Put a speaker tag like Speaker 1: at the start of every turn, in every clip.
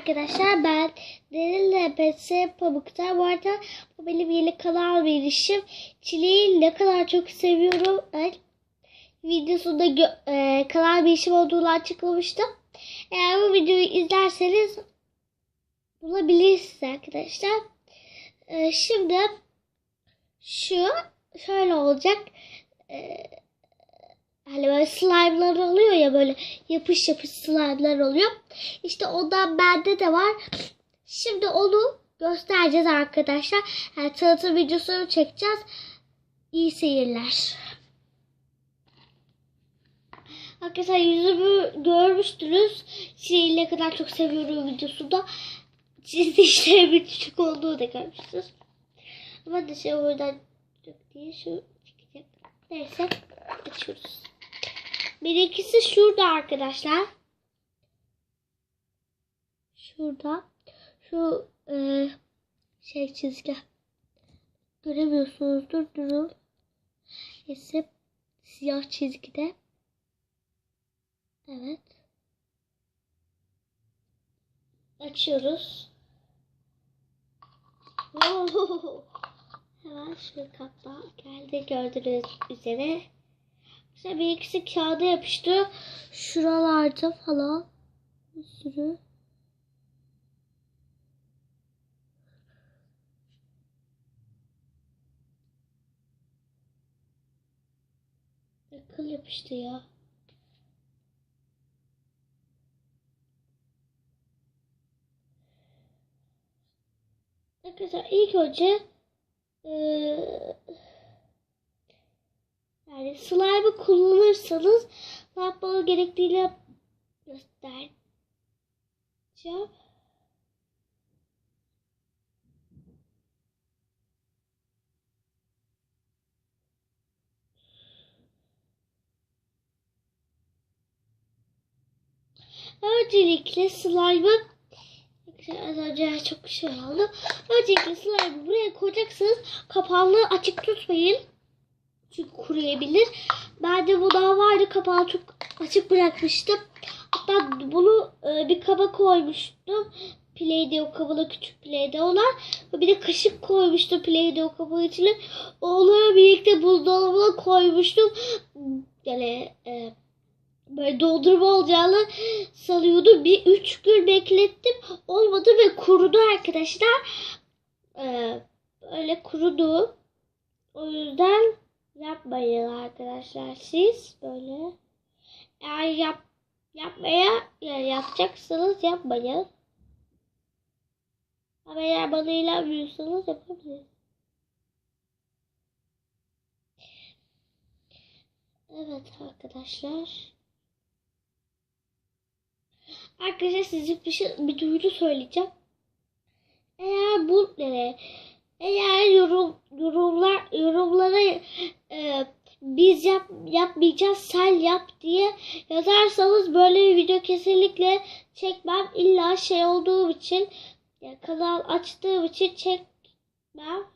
Speaker 1: arkadaşlar ben Derin LPS Pamuk'ta. Bu arada bu benim yeni kanal verişim. Çileği ne kadar çok seviyorum. Ben videosunda e, kanal verişim olduğunu açıklamıştım. Eğer bu videoyu izlerseniz bulabilirsiniz arkadaşlar. E, şimdi şu şöyle olacak. E, Hani böyle slime'lar oluyor ya böyle yapış yapış slime'lar oluyor. İşte ondan bende de var. Şimdi onu göstereceğiz arkadaşlar. Yani tanıtım videosunu çekeceğiz. İyi seyirler. Arkadaşlar yüzümü görmüştünüz. Şeyi ne kadar çok seviyorum videosunda. Çizdi işlerimin küçük olduğunu da görmüşsünüz. Ama şey oradan çok değil şu çıkacak. Neyse açıyoruz. Birinkisi şurada arkadaşlar. Şurada. Şu e, şey çizgi. Göremiyorsunuzdur. Durun. Neyse. Siyah çizgide. Evet. Açıyoruz. Oo. Hemen şu kapta geldi gördüğünüz üzere. İşte bir ikisi kağıda yapıştı. Şuralarda falan bir sürü. Akıl yapıştı ya. Arkadaşlar ilk önce eee yani slime'ı kullanırsanız ne yapmanız gerektiğini göstereceğim. Öncelikle slime'ı az önce çok şey oldu. Öncelikle slime'ı buraya koyacaksınız. Kapağını açık tutmayın. Çünkü kuruyabilir. Ben de bu daha vardı. Kapağı çok açık bırakmıştım. Hatta bunu e, bir kaba koymuştum. Play-Doh kabına küçük Play-Doh olan. Bir de kaşık koymuştum Play-Doh kabının içine. Onları birlikte buzdolabına koymuştum. Yani e, böyle doldurma olacağını sanıyordum. Bir üç gün beklettim. Olmadı ve kurudu arkadaşlar. E, böyle kurudu. O yüzden yapmayın arkadaşlar siz böyle. Eğer yap yapmaya yani yapacaksanız yapmayın. Ama eğer bana inanmıyorsanız yapabilirsiniz. Evet arkadaşlar. Arkadaşlar size bir, şey, bir duyuru söyleyeceğim. Eğer bu eğer yorum yapmayacağız sen yap diye yazarsanız böyle bir video kesinlikle çekmem. İlla şey olduğum için yani kanal açtığım için çekmem.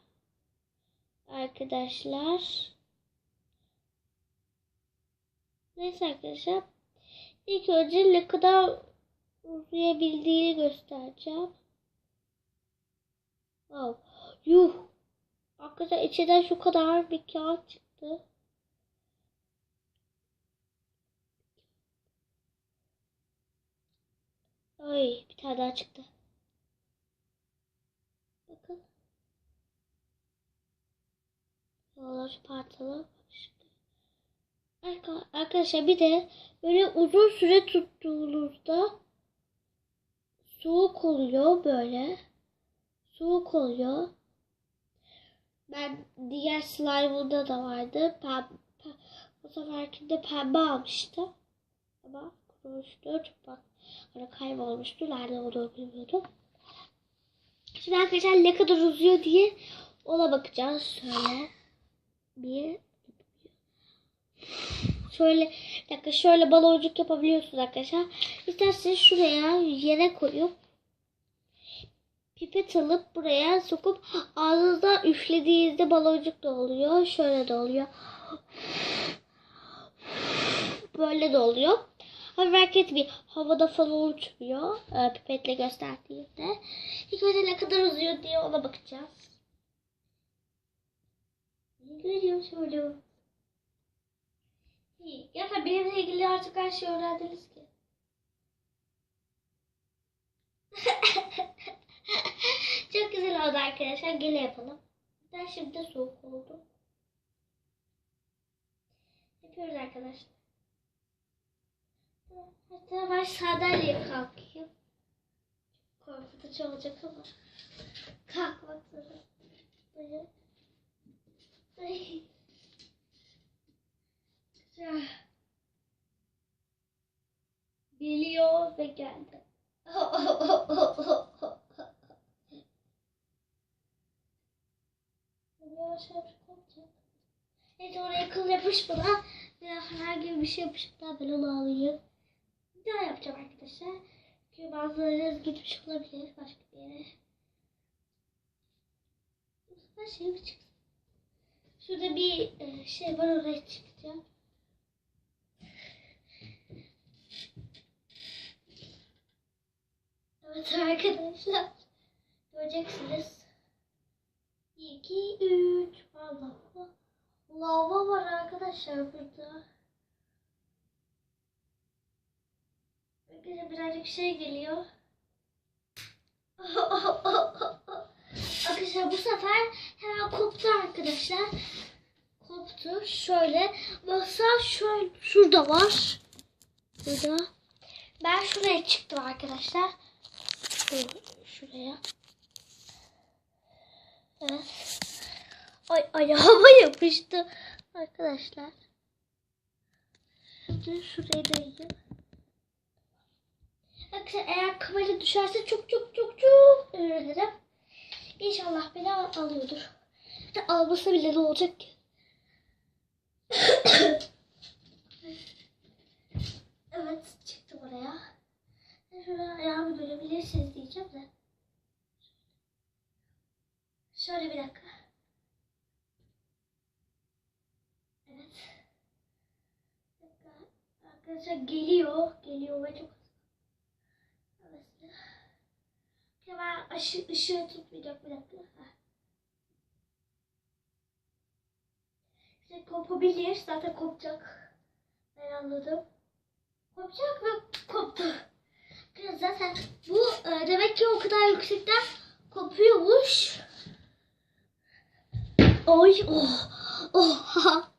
Speaker 1: Arkadaşlar. Neyse arkadaşlar. İlk önce ne kadar uzayabildiğini göstereceğim. Oh. Yuh. Arkadaşlar içinden şu kadar bir kağıt çıktı. Ay bir tane daha çıktı. Bakın. Valla şu parçalar Arkadaşlar bir de böyle uzun süre tuttuğunuzda soğuk oluyor böyle. Soğuk oluyor. Ben diğer slime'ında da vardı. Pembe, bu seferkinde pembe almıştım. Ama kurumuştu. Bak Orada kaybolmuştu. Nerede olduğunu bilmiyordum. Şimdi arkadaşlar ne kadar uzuyor diye ona bakacağız. Şöyle bir şöyle bir dakika şöyle baloncuk yapabiliyorsunuz arkadaşlar. İsterseniz şuraya yere koyup pipet alıp buraya sokup ağzınızda üflediğinizde baloncuk da oluyor. Şöyle de oluyor. Böyle de oluyor. Hafif hareket bir havada falan uçmuyor. E, pipetle gösterdiğimde. İlk önce ne kadar uzuyor diye ona bakacağız. Ne görüyorum şöyle. İyi. Ya tabii benimle ilgili artık her şeyi öğrendiniz ki. Çok güzel oldu arkadaşlar. Gele yapalım. Ben şimdi soğuk oldu. Yapıyoruz arkadaşlar. Hatta ben sandalyeye kalkayım. Korkutucu olacak ama. Kalkmak zorundayım. Ay. Güzel. Ve geldi. Yavaş yavaş kalkacak. Evet oraya kıl yapışmadan veya herhangi bir şey yapışmadan ben onu alayım. Arkadaşlar. Çünkü bazıları gitmiş olabilir başka bir yere. Bu sefer şey mi çıksın? Şurada bir e, şey var oraya çıkacağım. Evet arkadaşlar. Göreceksiniz. 2, 3. Valla. Lava var arkadaşlar burada. Bakın birazcık şey geliyor. Arkadaşlar bu sefer hemen koptu arkadaşlar. Koptu. Şöyle. Masa şöyle şurada var. Burada. Ben şuraya çıktım arkadaşlar. Şu- Şuraya. Evet. Ay ayağıma yapıştı arkadaşlar. Şimdi şurayı da yiyeyim. Eğer kamera düşerse çok çok çok çok dilerim. İnşallah beni al- alıyordur. Hatta almasa bile ne olacak ki? evet çıktım oraya. Şöyle ayağımı görebilirsiniz diyeceğim de. Şöyle bir dakika. Evet. Arkadaşlar geliyor. Geliyor ve çok Evet. Hemen ışı, ışığı tutmayacak bir dakika. İşte kopabilir. Zaten kopacak. Ben anladım. Kopacak ve koptu. Biraz zaten bu e, demek ki o kadar yüksekten kopuyormuş. Oy oh oh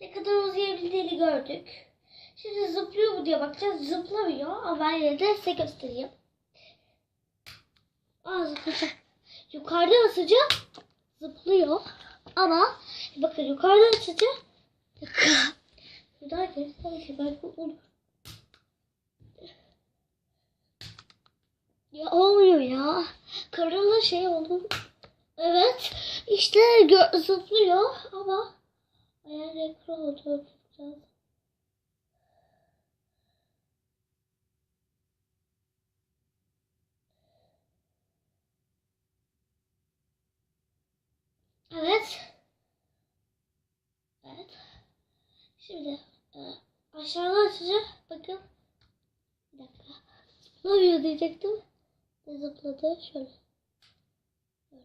Speaker 1: Ne kadar uzayabildiğini gördük. Şimdi zıplıyor mu diye bakacağız. Zıplamıyor ama ben yine de size göstereyim. Aa zıplayacak. Yukarıda asınca zıplıyor. Ama bakın yukarıda asınca Şuradan göstereyim. Belki olur. Ya olmuyor ya. Karınla şey oldu. Evet. işte zıplıyor ama ekran oldu. Biraz. Evet. Evet. Şimdi e, aşağıdan açacağım. Bakın. Bir dakika. Zıplamıyor diyecektim. Ne zıpladı? Şöyle. Böyle.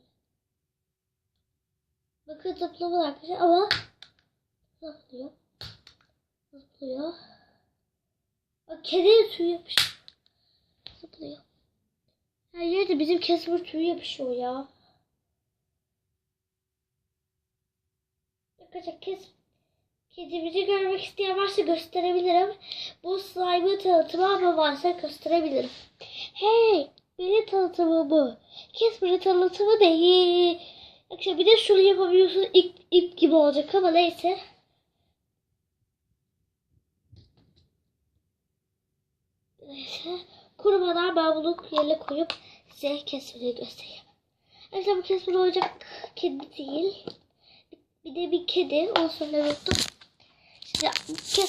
Speaker 1: Bakın zıplamadı arkadaşlar ama zıplıyor. Zıplıyor. Bak kediye tüy yapışıyor. Zıplıyor. Her yerde bizim kesme tüy yapışıyor ya. Arkadaşlar kes Kedimizi görmek isteyen varsa gösterebilirim. Bu slime'ı tanıtımı ama varsa gösterebilirim. Hey! Benim tanıtımı bu. Casper'ın tanıtımı değil. Akşam bir de şunu yapabiliyorsun. İp, ip gibi olacak ama neyse. Neyse. Kurumadan ben bunu yerine koyup size Casper'ı göstereyim. Arkadaşlar bu Casper olacak kedi değil. Bir de bir kedi. Onu söylemeyi unuttum. Size Casper